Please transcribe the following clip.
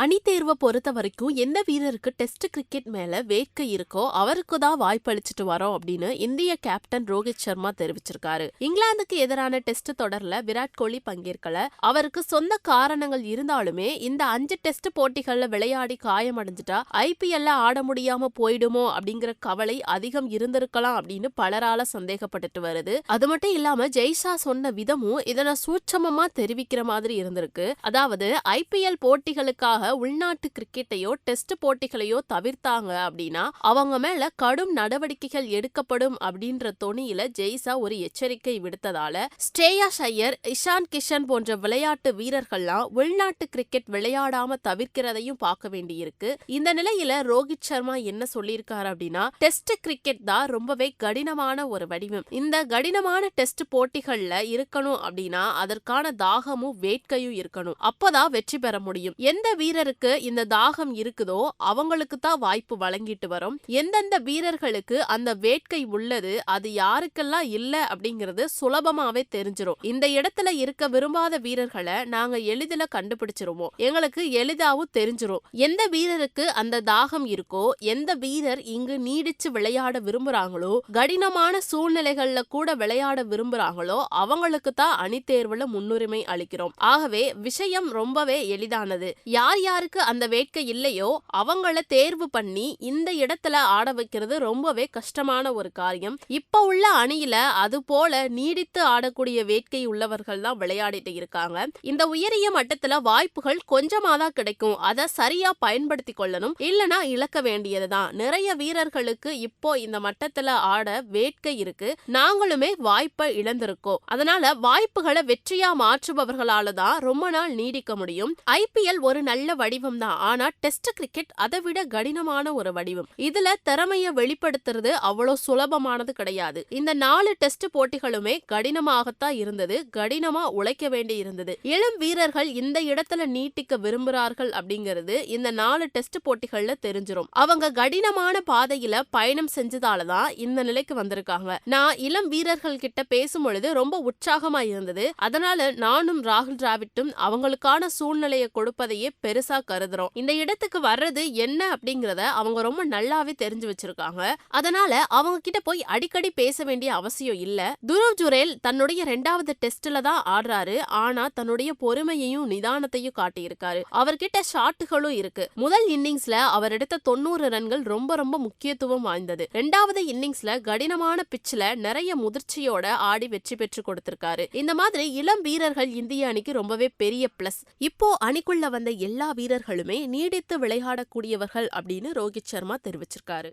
அணி தேர்வை பொறுத்த வரைக்கும் எந்த வீரருக்கு டெஸ்ட் கிரிக்கெட் மேல வேட்கை இருக்கோ அவருக்கு தான் வாய்ப்பளிச்சுட்டு வரோம் அப்படின்னு இந்திய கேப்டன் ரோஹித் சர்மா தெரிவிச்சிருக்காரு. இங்கிலாந்துக்கு எதிரான டெஸ்ட் தொடர்ல விராட் கோலி பங்கேற்கல. அவருக்கு சொந்த காரணங்கள் இருந்தாலுமே இந்த அஞ்சு டெஸ்ட் போட்டிகள்ல விளையாடி காயமடைஞ்சிட்டா ஐபிஎல்ல ஆட முடியாம போயிடுமோ அப்படிங்கிற கவலை அதிகம் இருந்திருக்கலாம் அப்படின்னு பலரால சந்தேகப்பட்டுட்டு வருது. அது மட்டும் இல்லாம ஜெய்ஷா சொன்ன விதமும் இதனை சூட்சமமா தெரிவிக்கிற மாதிரி இருந்திருக்கு. அதாவது ஐபிஎல் போட்டிகளுக்காக உள்நாட்டு கிரிக்கெட்டையோ டெஸ்ட் போட்டிகளையோ தவிர்த்தாங்க அப்படின்னா அவங்க மேல கடும் நடவடிக்கைகள் எடுக்கப்படும் அப்படின்ற தொனியில ஜெய்சா ஒரு எச்சரிக்கை விடுத்ததால ஸ்டேயா ஷையர் இஷான் கிஷன் போன்ற விளையாட்டு வீரர்கள்லாம் உள்நாட்டு கிரிக்கெட் விளையாடாம தவிர்க்கிறதையும் பார்க்க வேண்டியிருக்கு. இந்த நிலையில ரோஹித் சர்மா என்ன சொல்லியிருக்காரு அப்படின்னா டெஸ்ட் கிரிக்கெட் தான் ரொம்பவே கடினமான ஒரு வடிவம். இந்த கடினமான டெஸ்ட் போட்டிகள்ல இருக்கணும் அப்படின்னா அதற்கான தாகமும் வேட்கையும் இருக்கணும். அப்பதான் வெற்றி பெற முடியும். எந்த வீரர் வீரருக்கு இந்த தாகம் இருக்குதோ அவங்களுக்கு தான் வாய்ப்பு வழங்கிட்டு வரும். எந்தெந்த வீரர்களுக்கு அந்த வேட்கை உள்ளது அது யாருக்கெல்லாம் இல்ல அப்படிங்கிறது சுலபமாவே தெரிஞ்சிடும் இந்த இடத்துல இருக்க விரும்பாத வீரர்களை நாங்க எளிதில கண்டுபிடிச்சிருவோம். எங்களுக்கு எளிதாவும் தெரிஞ்சிரும். எந்த வீரருக்கு அந்த தாகம் இருக்கோ எந்த வீரர் இங்கு நீடிச்சு விளையாட விரும்புறாங்களோ கடினமான சூழ்நிலைகள்ல கூட விளையாட விரும்புறாங்களோ அவங்களுக்கு தான் அணி தேர்வுல முன்னுரிமை அளிக்கிறோம். ஆகவே விஷயம் ரொம்பவே எளிதானது. யார் யாருக்கு அந்த வேட்கை இல்லையோ அவங்கள தேர்வு பண்ணி இந்த இடத்துல ஆட வைக்கிறது ரொம்பவே கஷ்டமான ஒரு காரியம். இப்ப உள்ள அணியில அது போல நீடித்து ஆடக்கூடிய வேட்கை உள்ளவர்கள் தான் விளையாடிட்டு இருக்காங்க. இந்த உயரிய மட்டத்துல வாய்ப்புகள் கொஞ்சமா தான் கிடைக்கும். அதை சரியா பயன்படுத்தி கொள்ளணும். இல்லனா இழக்க வேண்டியதுதான் நிறைய வீரர்களுக்கு இப்போ இந்த மட்டத்துல ஆட வேட்கை இருக்கு. நாங்களுமே வாய்ப்பை இழந்திருக்கோம். அதனால வாய்ப்புகளை வெற்றியா மாற்றுபவர்களால தான் ரொம்ப நாள் நீடிக்க முடியும். ஐபிஎல் ஒரு நல்ல வடிவம் தான் ஆனா டெஸ்ட் கிரிக்கெட் அதை விட கடினமான ஒரு வடிவம். இதுல திறமைய வெளிப்படுத்துறது அவ்வளவு சுலபமானது கிடையாது. இந்த நாலு டெஸ்ட் போட்டிகளுமே கடினமாகத்தான் இருந்தது. கடினமா உழைக்க வேண்டி இருந்தது. இளம் வீரர்கள் இந்த இடத்துல நீட்டிக்க விரும்புறார்கள் அப்படிங்கிறது இந்த நாலு டெஸ்ட் போட்டிகள்ல தெரிஞ்சிடும் அவங்க கடினமான பாதையில பயணம் செஞ்சதாலதான் இந்த நிலைக்கு வந்திருக்காங்க. நான் இளம் வீரர்கள் கிட்ட பேசும் பொழுது ரொம்ப உற்சாகமா இருந்தது. அதனால நானும் ராகுல் டிராவிட்டும் அவங்களுக்கான சூழ்நிலையை கொடுப்பதையே பெருசா கருதுறோம். இந்த இடத்துக்கு வர்றது என்ன அப்படிங்கறத அவங்க ரொம்ப நல்லாவே தெரிஞ்சு வச்சிருக்காங்க. அதனால அவங்க கிட்ட போய் அடிக்கடி பேச வேண்டிய அவசியம் இல்ல. துருவ் ஜுரேல் தன்னுடைய ரெண்டாவது டெஸ்ட்ல தான் ஆடுறாரு. ஆனா தன்னுடைய பொறுமையையும் நிதானத்தையும் காட்டியிருக்காரு. அவர்கிட்ட ஷாட்டுகளும் இருக்கு. முதல் இன்னிங்ஸ்ல அவர் எடுத்த தொண்ணூறு ரன்கள் ரொம்ப ரொம்ப முக்கியத்துவம் வாய்ந்தது. ரெண்டாவது இன்னிங்ஸ்ல கடினமான பிச்சில் நிறைய முதிர்ச்சியோட ஆடி வெற்றி பெற்று கொடுத்திருக்காரு. இந்த மாதிரி இளம் வீரர்கள் இந்திய அணிக்கு ரொம்பவே பெரிய பிளஸ் இப்போ அணிக்குள்ள வந்த எல்லா வீரர்களுமே நீடித்து விளையாடக்கூடியவர்கள் அப்படின்னு ரோஹித் சர்மா தெரிவிச்சிருக்காரு.